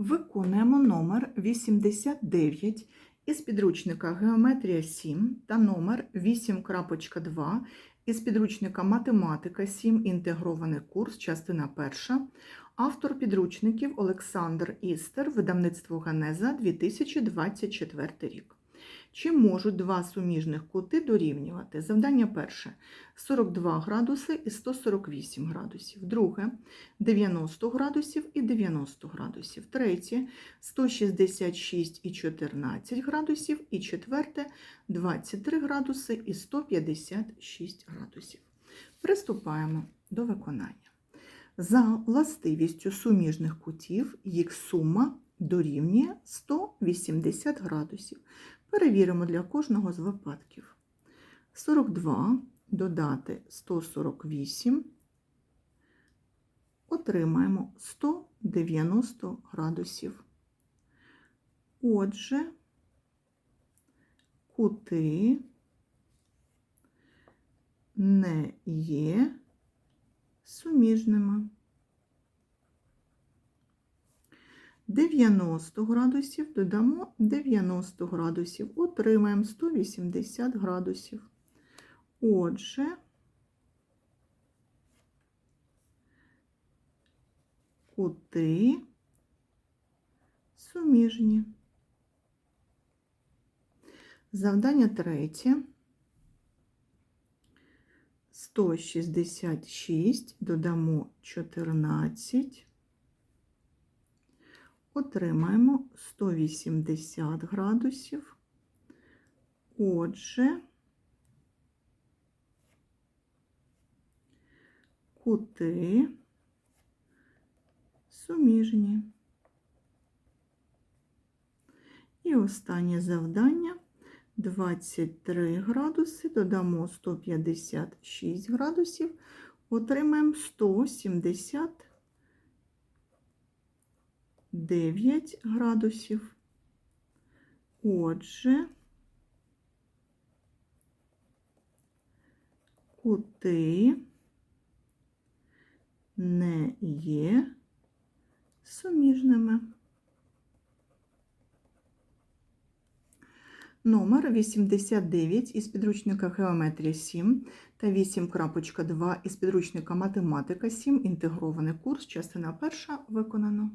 Виконуємо номер 89 із підручника Геометрія 7 та номер 8.2 із підручника Математика 7. Інтегрований курс, частина 1. Автор підручників Олександр Істер, видавництво Генеза 2024 рік. Чи можуть два суміжних кути дорівнювати? Завдання перше 42 градуси і 148 градусів. Друге 90 градусів і 90 градусів. Третє 166 і 14 градусів. І четверте 23 градуси і 156 градусів. Приступаємо до виконання. За властивістю суміжних кутів їх сума дорівнює 180 градусів. Перевіримо для кожного з випадків. 42 додати 148, отримаємо 190 градусів. Отже, кути не є суміжними. 90 градусів додамо 90 градусів, отримаємо 180 градусів. Отже, кути суміжні. Завдання третє. 166 додамо 14 отримаємо 180 градусів. Отже, кути суміжні. І останнє завдання 23 градуси, додамо 156 градусів, отримаємо 170 9 градусів. Отже, кути не є суміжними. Номер 89 із підручника Геометрія 7 та 8.2 із підручника Математика 7. Інтегрований курс, частина перша виконано.